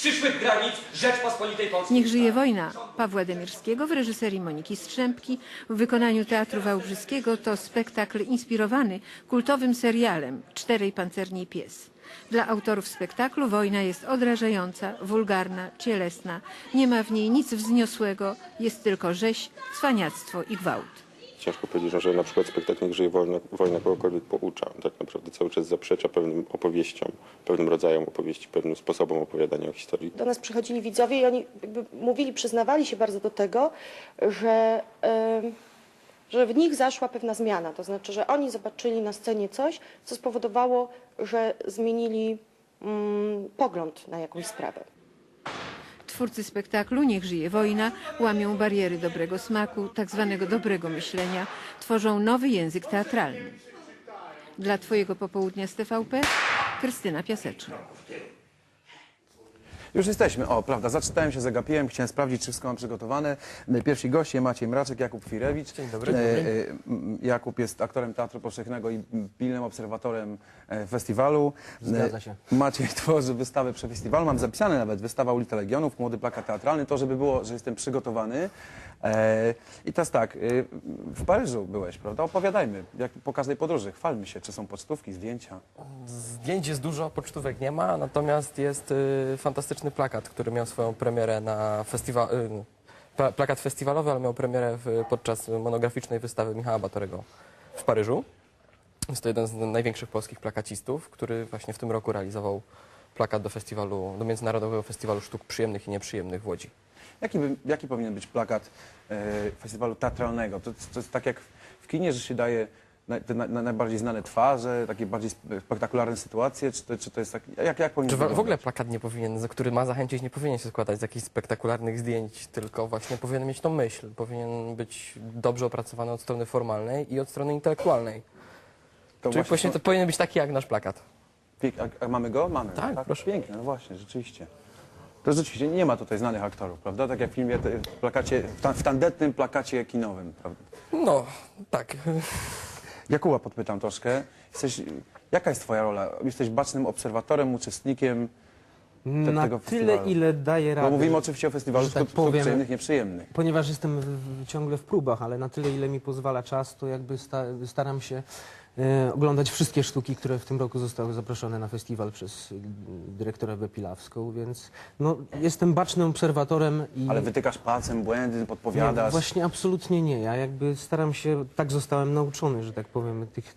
przyszłych granic Rzeczpospolitej Polskiej. Niech żyje wojna Pawła Demirskiego w reżyserii Moniki Strzępki w wykonaniu Teatru Wałbrzyskiego to spektakl inspirowany kultowym serialem Czterej Pancerni Pies. Dla autorów spektaklu wojna jest odrażająca, wulgarna, cielesna. Nie ma w niej nic wzniosłego, jest tylko rzeź, cwaniactwo i gwałt. Ciężko powiedzieć, że na przykład spektakl Niech żyje wojna, wojna kogokolwiek poucza. Tak naprawdę cały czas zaprzecza pewnym opowieściom, pewnym rodzajom opowieści, pewnym sposobom opowiadania o historii. do nas przychodzili widzowie i oni mówili, przyznawali się bardzo do tego, że, em, że w nich zaszła pewna zmiana. To znaczy, że oni zobaczyli na scenie coś, co spowodowało, że zmienili mm, pogląd na jakąś sprawę. Twórcy spektaklu Niech żyje wojna łamią bariery dobrego smaku, tak zwanego dobrego myślenia, tworzą nowy język teatralny. Dla Twojego popołudnia z TVP Krystyna Piaseczna. Już jesteśmy. O, prawda, zaczytałem się, zagapiłem, chciałem sprawdzić, czy wszystko mam przygotowane. Pierwsi goście, Maciej Mraczek, Jakub Firewicz. Dzień dobry. Jakub jest aktorem Teatru Powszechnego i pilnym obserwatorem e, festiwalu. Zgadza się. E, Maciej tworzy wystawę przy festiwalu. Mam zapisane nawet wystawa Ulica Legionów, młody plakat teatralny, to żeby było, że jestem przygotowany. E, I teraz tak, e, w Paryżu byłeś, prawda? Opowiadajmy, jak po każdej podróży, chwalmy się, czy są pocztówki, zdjęcia. Zdjęć jest dużo, pocztówek nie ma, natomiast jest y, fantastyczny plakat, który miał swoją premierę na festiwal, y, pla, plakat festiwalowy, ale miał premierę podczas monograficznej wystawy Michała Batorego w Paryżu. Jest to jeden z największych polskich plakacistów, który właśnie w tym roku realizował plakat do festiwalu, do Międzynarodowego Festiwalu Sztuk Przyjemnych i Nieprzyjemnych w Łodzi. Jaki, by, jaki powinien być plakat e, festiwalu teatralnego? To, to jest tak jak w kinie, że się daje te na, na najbardziej znane twarze, takie bardziej sp- spektakularne sytuacje, czy to, czy to jest tak, jak, jak powinien Czy w, w ogóle plakat nie powinien, za- który ma zachęcić, nie powinien się składać z jakichś spektakularnych zdjęć, tylko właśnie powinien mieć tą myśl, powinien być dobrze opracowany od strony formalnej i od strony intelektualnej. To Czyli właśnie to- to powinien być taki jak nasz plakat. Pięk, a, a mamy go? Mamy. Tak, proszę. Pięknie, no właśnie, rzeczywiście. To rzeczywiście nie ma tutaj znanych aktorów, prawda? Tak jak w filmie, w plakacie, w, ta, w tandetnym plakacie kinowym, prawda? No, tak. Jakuba podpytam troszkę. Jesteś, jaka jest twoja rola? Jesteś bacznym obserwatorem, uczestnikiem te, Na tego tyle, festiwalu? ile daje radę. Bo mówimy oczywiście o festiwalu tak powiem- nieprzyjemnych. Ponieważ jestem w, w, ciągle w próbach, ale na tyle, ile mi pozwala czas, to jakby sta, staram się oglądać wszystkie sztuki, które w tym roku zostały zaproszone na festiwal przez dyrektora Bepilawską, więc no, jestem bacznym obserwatorem i... Ale wytykasz palcem błędy, Nie, podpowiadasz. właśnie absolutnie nie. Ja jakby staram się, tak zostałem nauczony, że tak powiem, tych,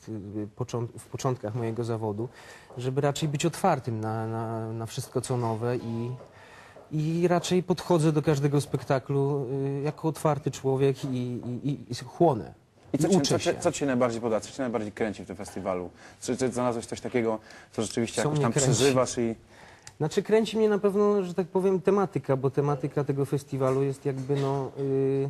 w początkach mojego zawodu, żeby raczej być otwartym na, na, na wszystko, co nowe i, i raczej podchodzę do każdego spektaklu y, jako otwarty człowiek i, i, i, i chłonę. I co, cię, uczę co, się. cię, co Cię najbardziej podoba? Co Cię najbardziej kręci w tym festiwalu? Czy, czy znalazłeś coś takiego, co rzeczywiście Co jakoś mnie tam kręci? przeżywasz i... Znaczy kręci mnie na pewno, że tak powiem, tematyka, bo tematyka tego festiwalu jest jakby no, y,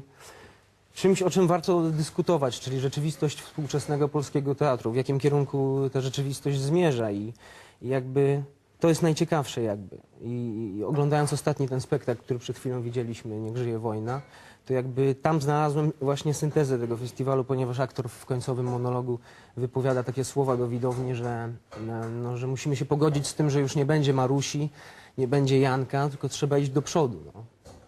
czymś, o czym warto dyskutować, czyli rzeczywistość współczesnego polskiego teatru, w jakim kierunku ta rzeczywistość zmierza i, i jakby to jest najciekawsze jakby. I, I oglądając ostatni ten spektakl, który przed chwilą widzieliśmy, Niech żyje wojna, to jakby tam znalazłem właśnie syntezę tego festiwalu, ponieważ aktor w końcowym monologu wypowiada takie słowa do widowni, że, no, no, że musimy się pogodzić z tym, że już nie będzie Marusi, nie będzie Janka, tylko trzeba iść do przodu. No.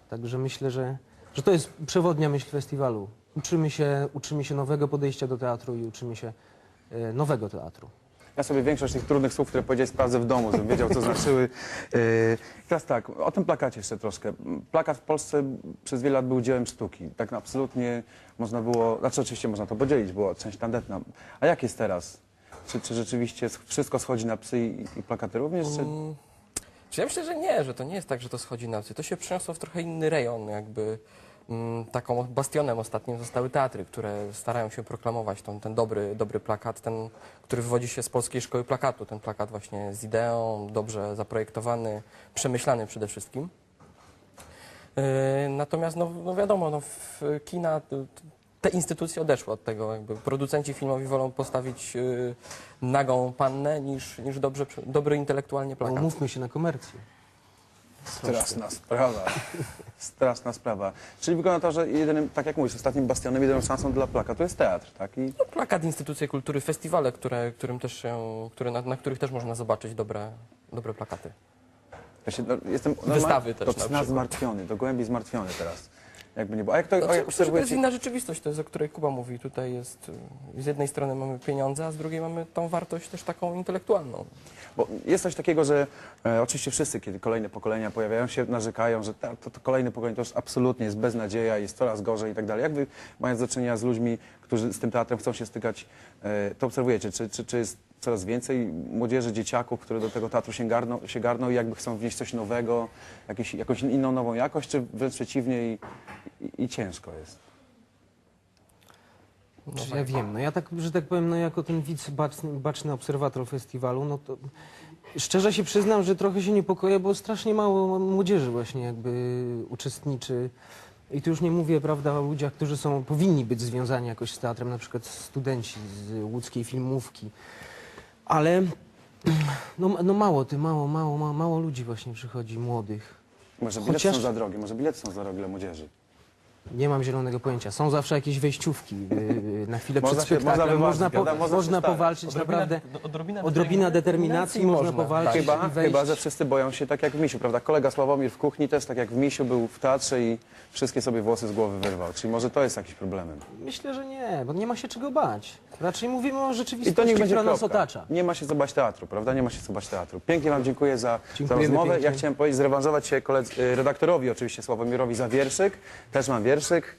Także myślę, że, że to jest przewodnia myśl festiwalu. Uczymy się, uczymy się nowego podejścia do teatru i uczymy się e, nowego teatru. Ja sobie większość tych trudnych słów, które powiedziałeś, sprawdzę w domu, żebym wiedział, co znaczyły. Yy, teraz tak, o tym plakacie jeszcze troszkę. Plakat w Polsce przez wiele lat był dziełem sztuki. Tak absolutnie można było, znaczy oczywiście można to podzielić, była część tandetna. A jak jest teraz? Czy, czy rzeczywiście wszystko schodzi na psy i, i plakaty również? Czy... Mm, ja myślę, że nie, że to nie jest tak, że to schodzi na psy. To się przeniosło w trochę inny rejon, jakby taką bastionem ostatnim zostały teatry, które starają się proklamować tą, ten dobry, dobry plakat, ten, który wywodzi się z polskiej szkoły plakatu. Ten plakat właśnie z ideą, dobrze zaprojektowany, przemyślany przede wszystkim. Yy, Natomiast, no, no wiadomo, no, w kina te instytucje odeszły od tego. Jakby producenci filmowi wolą postawić yy, nagą pannę niż, niż dobrze, dobry intelektualnie plakat. Umówmy się na komercję. Straszna sprawa. Straszna sprawa. Czyli wygląda to, że jedynym, tak jak mówisz, ostatnim bastionem, jedyną szansą dla plakatu jest teatr, tak? I No, plakat, instytucje kultury, festiwale, które, którym też się, które, na, na których też można zobaczyć dobre, dobre plakaty. Ja się, no, jestem normal- Wystawy też na przykład. zmartwiony, do głębi zmartwiony teraz. Jakby nie było. A jak to, Znaczy, myślę, to jest inna rzeczywistość, to jest, o której Kuba mówi. Tutaj jest, y, z jednej strony mamy pieniądze, a z drugiej mamy tą wartość też taką intelektualną. Bo jest coś takiego, że e, oczywiście wszyscy, kiedy kolejne pokolenia pojawiają się, narzekają, że ta, to, to kolejne pokolenie to już absolutnie jest beznadzieja, jest coraz gorzej i tak dalej. Jak wy, mając do czynienia z ludźmi, którzy z tym teatrem chcą się stykać, e, to obserwujecie, czy, czy, czy jest coraz więcej młodzieży, dzieciaków, które do tego teatru się garną, się garną i jakby chcą wnieść coś nowego, jakieś, jakąś inną nową jakość, czy wręcz przeciwnie i, i, i ciężko jest? Czy ja wiem, no ja tak, że tak powiem, no jako ten widz baczny, baczny obserwator festiwalu, no to szczerze się przyznam, że trochę się niepokoję, bo strasznie mało młodzieży właśnie jakby uczestniczy. I tu już nie mówię, prawda, o ludziach, którzy są, powinni być związani jakoś z teatrem, na przykład studenci z łódzkiej filmówki. Ale no, no mało, ty, mało, mało, mało, mało ludzi właśnie przychodzi, młodych. Może bilety Chociaż- są za drogie, może bilety są za drogie dla młodzieży. Nie mam zielonego pojęcia. Są zawsze jakieś wejściówki yy, na chwilę Można przed się- spektaklem. można Można, wywalczyć, po, wiadomo, można można się starać. powalczyć naprawdę. odrobina, Odrobina determinacji można powalczyć. Chyba, i wejść. chyba, że wszyscy boją się tak jak w Misiu, prawda? Kolega Sławomir w kuchni też tak jak w Misiu był w teatrze i wszystkie sobie włosy z głowy wyrwał. Czyli może to jest jakiś problemem. Myślę, że nie, bo nie ma się czego bać. Raczej mówimy o I to rzeczywistości, niech będzie która nas kropka. otacza. Nie ma się co bać teatru, prawda? Nie ma się co bać teatru. Pięknie Wam dziękuję za, za Dziękujemy rozmowę. pięknie. Ja chciałem powiedzieć, zrewanżować się koledzy, y, redaktorowi oczywiście Sławomirowi za wierszyk. Też mam wierszyk.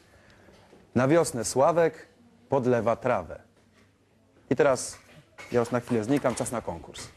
Na wiosnę Sławek podlewa trawę. I teraz ja już na chwilę znikam, czas na konkurs.